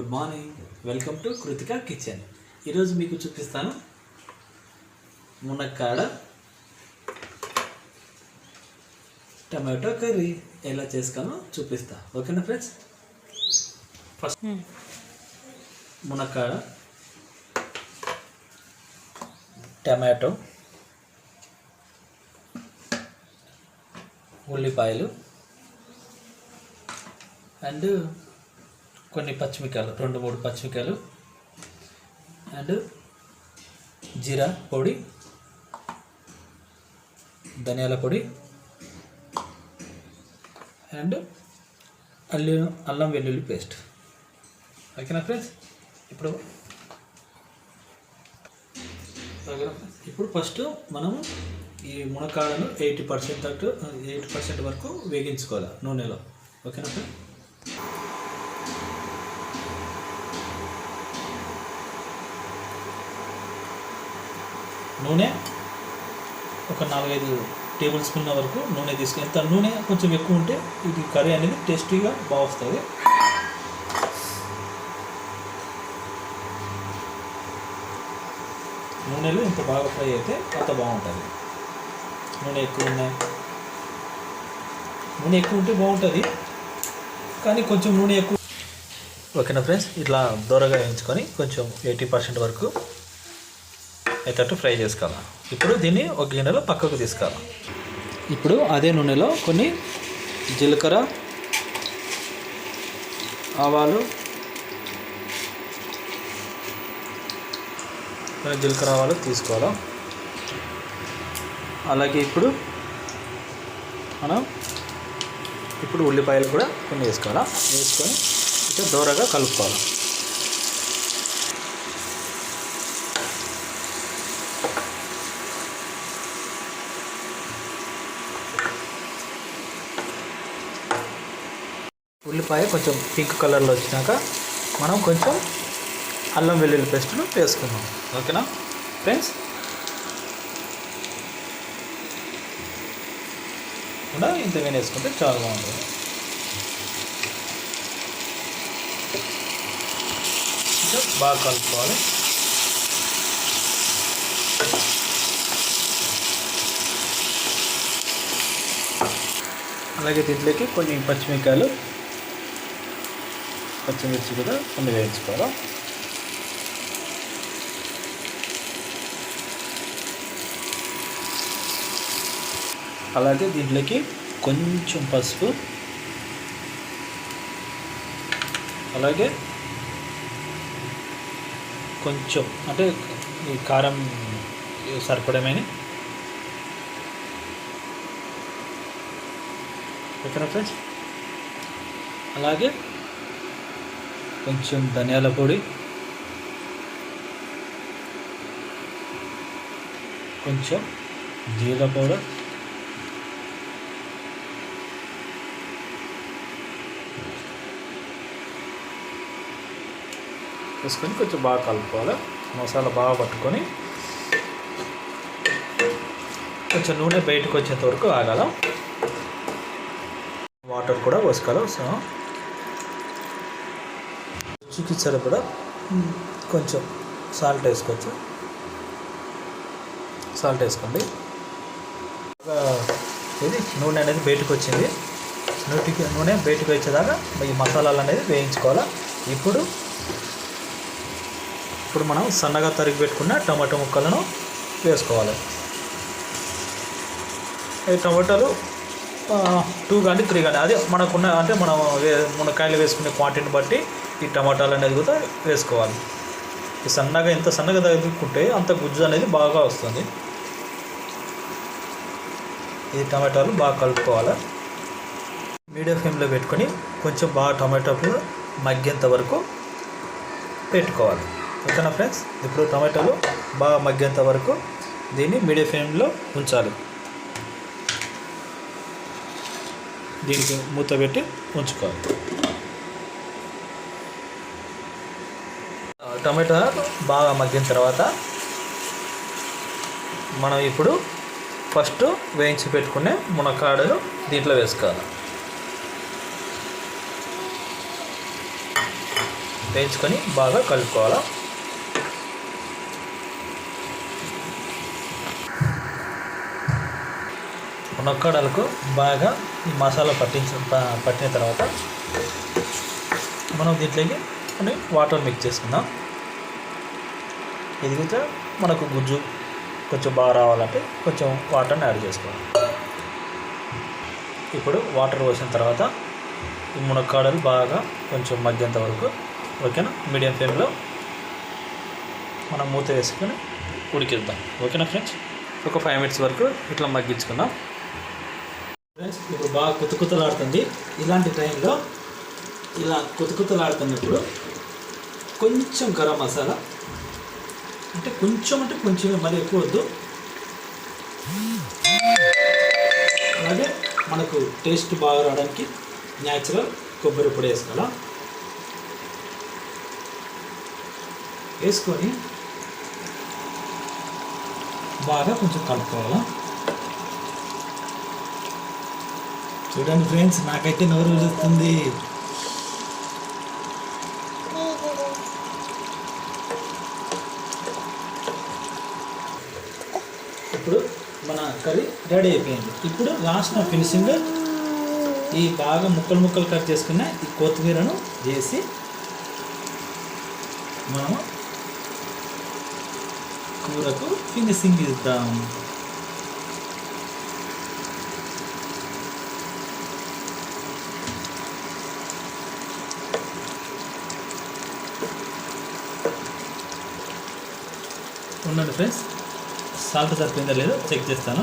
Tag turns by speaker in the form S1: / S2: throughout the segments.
S1: Good morning. Welcome to Kritika kitchen. ఈరోజు మీకు చూపిస్తాను మునక్కాడ టమాటో కర్రీ. ఎలా చేసుకోనో చూపిస్తా. ఓకేనా ఫ్రెండ్స్? ఫస్ట్ మునక్కాడ టమాటో ఉల్లిపాయలు అండ్ కొన్ని పచ్చిమిరకాయలు రెండు మూడు పచ్చిమిరకాయలు. అండ్ జీరా పొడి ధనియాల పొడి. అండ్ అల్లం అల్లం వెల్లుల్లి పేస్ట్. ఓకేనా ఫ్రెండ్స్? ఇప్పుడు ఇప్పుడు ఫస్ట్ మనము ఈ మునక్కాడను ఎయిటీ పర్సెంట్ తట్టు ఎయిటీ పర్సెంట్ వరకు వేగించుకోవాలి నూనెలో. ఓకేనా ఫ్రెండ్స్? నూనె ఒక నాలుగైదు టేబుల్ స్పూన్ల వరకు నూనె తీసుకుని ఎంత నూనె కొంచెం ఎక్కువ ఉంటే ఇది కర్రీ అనేది టేస్టీగా బాగా వస్తుంది నూనెలో ఇంత బాగా ఫ్రై అయితే అంత బాగుంటుంది. నూనె ఎక్కువ ఉన్నాయి నూనె ఎక్కువ ఉంటే బాగుంటుంది కానీ కొంచెం నూనె ఎక్కువ ఓకేనా ఫ్రెండ్స్? ఇట్లా దూరగా వేయించుకొని కొంచెం ఎయిటీ పర్సెంట్ వరకు అయ్యేటట్టు ఫ్రై చేసుకోవాలి. ఇప్పుడు దీన్ని ఒక గిన్నెలో పక్కకు తీసుకోవాలి. ఇప్పుడు అదే నూనెలో కొన్ని జీలకర్ర ఆవాలు జీలకర్ర ఆవాలు తీసుకోవాలి? అలాగే ఇప్పుడు మనం ఇప్పుడు ఉల్లిపాయలు కూడా కొన్ని వేసుకోవాలి? వేసుకొని ఇక దూరగా కలుపుకోవాలి? మిరపకాయ కొంచెం పింక్ కలర్లో వచ్చినాక మనం కొంచెం అల్లం వెల్లుల్లి పేస్ట్ను వేసుకుందాం. ఓకేనా? ఫ్రెండ్స్? కూడా ఇంత వేసుకుంటే చాలా బాగుంటుంది. బాగా కలుపుకోవాలి. అలాగే దీంట్లోకి కొన్ని పచ్చిమిరకాయలు పచ్చిమిర్చి కూడా కొన్ని వేయించుకోవాలి? అలాగే దీంట్లోకి కొంచెం పసుపు అలాగే కొంచెం అంటే ఈ కారం సరిపడమని. ఓకేనా ఫ్రెండ్స్? అలాగే కొంచెం ధనియాల పొడి కొంచెం జీరా పౌడర్ వేసుకొని కొంచెం బాగా కలుపుకోవాలి. మసాలా బాగా పట్టుకొని కొంచెం నూనె బయటకు వచ్చేంత వరకు ఆగాల. వాటర్ కూడా పోసుకోవాలి సో రుచికి సరిపడా కొంచెం సాల్ట్ వేసుకోవచ్చు. సాల్ట్ వేసుకోండి. ఇది నూనె అనేది బయటకు వచ్చింది. నూటికి నూనె బయటకు వచ్చేదాకా ఈ మసాలాలు అనేది వేయించుకోవాలి. ఇప్పుడు ఇప్పుడు మనం సన్నగా తరిగి పెట్టుకున్న టమాటో ముక్కలను వేసుకోవాలి. ఈ టమాటాలు టూ కానీ త్రీ కానీ. అదే మనకున్న అంటే మనం వే మునక్కాయలు వేసుకునే క్వాంటిటీని బట్టి ఈ టమాటాలు అనేది కూడా వేసుకోవాలి. ఈ సన్నగా ఎంత సన్నగా తగ్గుకుంటే అంత గుజ్జు అనేది బాగా వస్తుంది. ఈ టమాటాలు బాగా కలుపుకోవాలి. మీడియం ఫ్లేమ్లో పెట్టుకొని కొంచెం బాగా టమాటాలు మగ్గేంత వరకు పెట్టుకోవాలి. ఓకేనా ఫ్రెండ్స్? ఇప్పుడు టమాటాలు బాగా మగ్గేంత వరకు దీన్ని మీడియం ఫ్లేమ్లో ఉంచాలి. దీనికి మూత పెట్టి ఉంచుకోవాలి. టమాటా బాగా మగ్గిన తర్వాత మనం ఇప్పుడు ఫస్ట్ వేయించి పెట్టుకునే మునక్కాడలు దీంట్లో వేసుకోవాలి. వేయించుకొని బాగా కలుపుకోవాలి? నొక్కడలకు బాగా ఈ మసాలా పట్టించిన పట్టిన తర్వాత మనం దీంట్లోకి కొన్ని వాటర్ మిక్స్ చేసుకుందాం. ఇది కూడా మనకు గుజ్జు కొంచెం బాగా రావాలంటే కొంచెం వాటర్ని యాడ్ చేసుకోవాలి. ఇప్పుడు వాటర్ పోసిన తర్వాత ఈ మునక్కాడలు బాగా కొంచెం మగ్గేంత వరకు ఓకేనా? మీడియం ఫ్లేమ్లో మనం మూత వేసుకొని ఉడికిద్దాం. ఓకేనా ఫ్రెండ్స్? ఒక ఫైవ్ మినిట్స్ వరకు ఇట్లా మగ్గించుకుందాం. ఫ్రెండ్స్ ఇప్పుడు బాగా కుత్త ఇలాంటి టైంలో ఇలా కుత్త కొంచెం గరం మసాలా అంటే కొంచెం అంటే కొంచెమే మరి ఎక్కువ వద్దు. అలాగే మనకు టేస్ట్ బాగా రావడానికి న్యాచురల్ కొబ్బరి పొడి వేసుకోవాలా. వేసుకొని బాగా కొంచెం కలుపుకోవాలా. చూడండి ఫ్రెండ్స్ నాకైతే నోరు ఊరుతుంది. ఇప్పుడు మన కర్రీ రెడీ అయిపోయింది. ఇప్పుడు లాస్ట్ నా ఫినిషింగ్ ఈ బాగా ముక్కలు ముక్కలు కట్ చేసుకున్న ఈ కొత్తిమీరను వేసి మనం కూరకు ఫినిషింగ్ ఇద్దాము ఉండండి ఫ్రెండ్స్ సాల్ట్ సరిపోయిందో లేదో చెక్ చేస్తాను.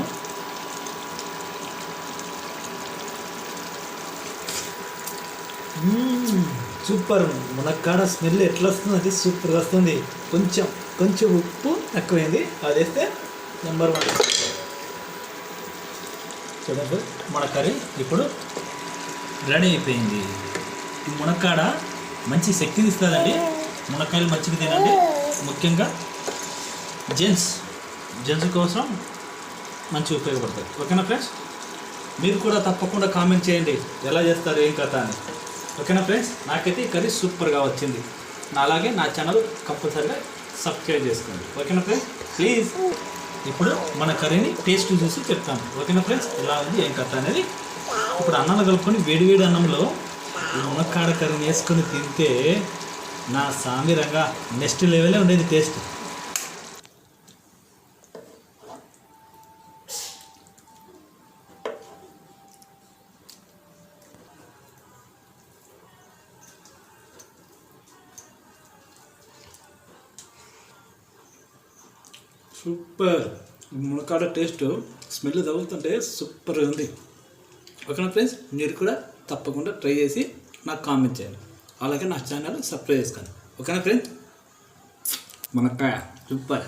S1: సూపర్. మునక్కాడ స్మెల్ ఎట్లా వస్తుంది అది సూపర్ వస్తుంది. కొంచెం కొంచెం ఉప్పు తక్కువైంది. అది వేస్తే నెంబర్ వన్ చూడండి మన కర్రీ ఇప్పుడు రెడీ అయిపోయింది. ఈ మునక్కాడ మంచి శక్తిని ఇస్తుందండి. మునక్కాయలు మంచిగా తినండి. ముఖ్యంగా జెంట్స్ జెంట్స్ కోసం మంచి ఉపయోగపడతాయి. ఓకేనా ఫ్రెండ్స్? మీరు కూడా తప్పకుండా కామెంట్ చేయండి. ఎలా చేస్తారు ఏం కథ అని. ఓకేనా ఫ్రెండ్స్? నాకైతే ఈ కర్రీ సూపర్గా వచ్చింది. నా అలాగే నా ఛానల్ కంపల్సరీగా సబ్స్క్రైబ్ చేసుకోండి. ఓకేనా ఫ్రెండ్స్? ప్లీజ్. ఇప్పుడు మన కర్రీని టేస్ట్ చూసి చెప్తాను. ఓకేనా ఫ్రెండ్స్? ఎలా ఉంది ఏం కథ అనేది. ఇప్పుడు అన్నాలు కలుపుకొని వేడివేడి అన్నంలో మునక్కాడ కర్రీని వేసుకొని తింటే నా సామిరంగా నెక్స్ట్ లెవెలే ఉండేది టేస్ట్. సూపర్. మునక్కాడ టేస్ట్ స్మెల్ తగులుతుంటే సూపర్ ఉంది. ఓకేనా ఫ్రెండ్స్? మీరు కూడా తప్పకుండా ట్రై చేసి నాకు కామెంట్ చేయండి. అలాగే నా ఛానల్ సబ్స్క్రైబ్ చేసుకోండి. ఓకేనా ఫ్రెండ్స్? మునక్కాయ. సూపర్.